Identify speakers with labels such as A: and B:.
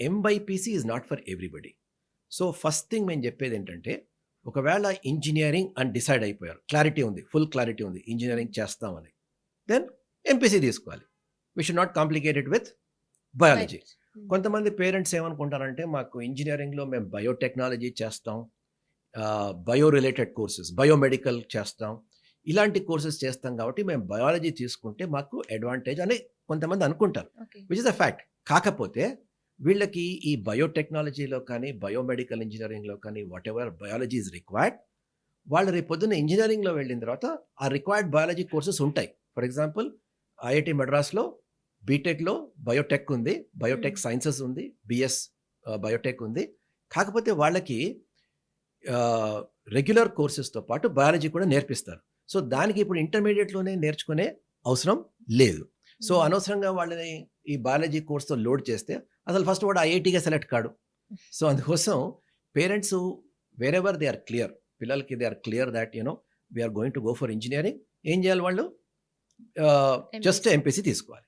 A: MBiPC is not for everybody so first thing మేము చెప్పేది ఏంటంటే ఒకవేళ ఇంజనీరింగ్ అని డిసైడ్ అయిపోయారు. క్లారిటీ ఉంది ఫుల్ క్లారిటీ ఉంది. ఇంజనీరింగ్ చేస్తామని. దెన్ ఎంపీసీ తీసుకోవాలి. We should not complicated with biology కొంతమంది పేరెంట్స్ ఏమనుకుంటారంటే మాకు ఇంజనీరింగ్లో మేము బయోటెక్నాలజీ చేస్తాం బయో రిలేటెడ్ కోర్సెస్ బయోమెడికల్ చేస్తాం. ఇలాంటి కోర్సెస్ చేస్తాం కాబట్టి మేము బయాలజీ తీసుకుంటే మాకు అడ్వాంటేజ్ అని కొంతమంది అనుకుంటారు. విచ్ ఇస్ అ ఫ్యాక్ట్ కాకపోతే వీళ్ళకి ఈ బయోటెక్నాలజీలో కానీ బయోమెడికల్ ఇంజనీరింగ్లో కానీ whatever biology is required వాళ్ళు రేపు పొద్దున్న ఇంజనీరింగ్లో వెళ్ళిన తర్వాత ఆ రిక్వైర్డ్ బయాలజీ కోర్సెస్ ఉంటాయి ఫర్ ఎగ్జాంపుల్ ఐఐటి మద్రాస్లో బీటెక్లో బయోటెక్ ఉంది బయోటెక్
B: Hmm.
A: సైన్సెస్ ఉంది బిఎస్ బయోటెక్ ఉంది కాకపోతే వాళ్ళకి రెగ్యులర్ కోర్సెస్తో పాటు బయాలజీ కూడా నేర్పిస్తారు సో దానికి ఇప్పుడు ఇంటర్మీడియట్లోనే నేర్చుకునే అవసరం లేదు సో
B: Hmm.
A: అనవసరంగా వాళ్ళని ఈ బయాలజీ కోర్స్తో లోడ్ చేస్తే అసలు ఫస్ట్ వాడు ఐఐటీగా సెలెక్ట్ కాడు. సో అందుకోసం parents wherever they are clear పిల్లలకి they are clear that you know we're going to go for engineering ఏం చేయాలి వాళ్ళు? జస్ట్ ఎంపీసీ తీసుకోవాలి.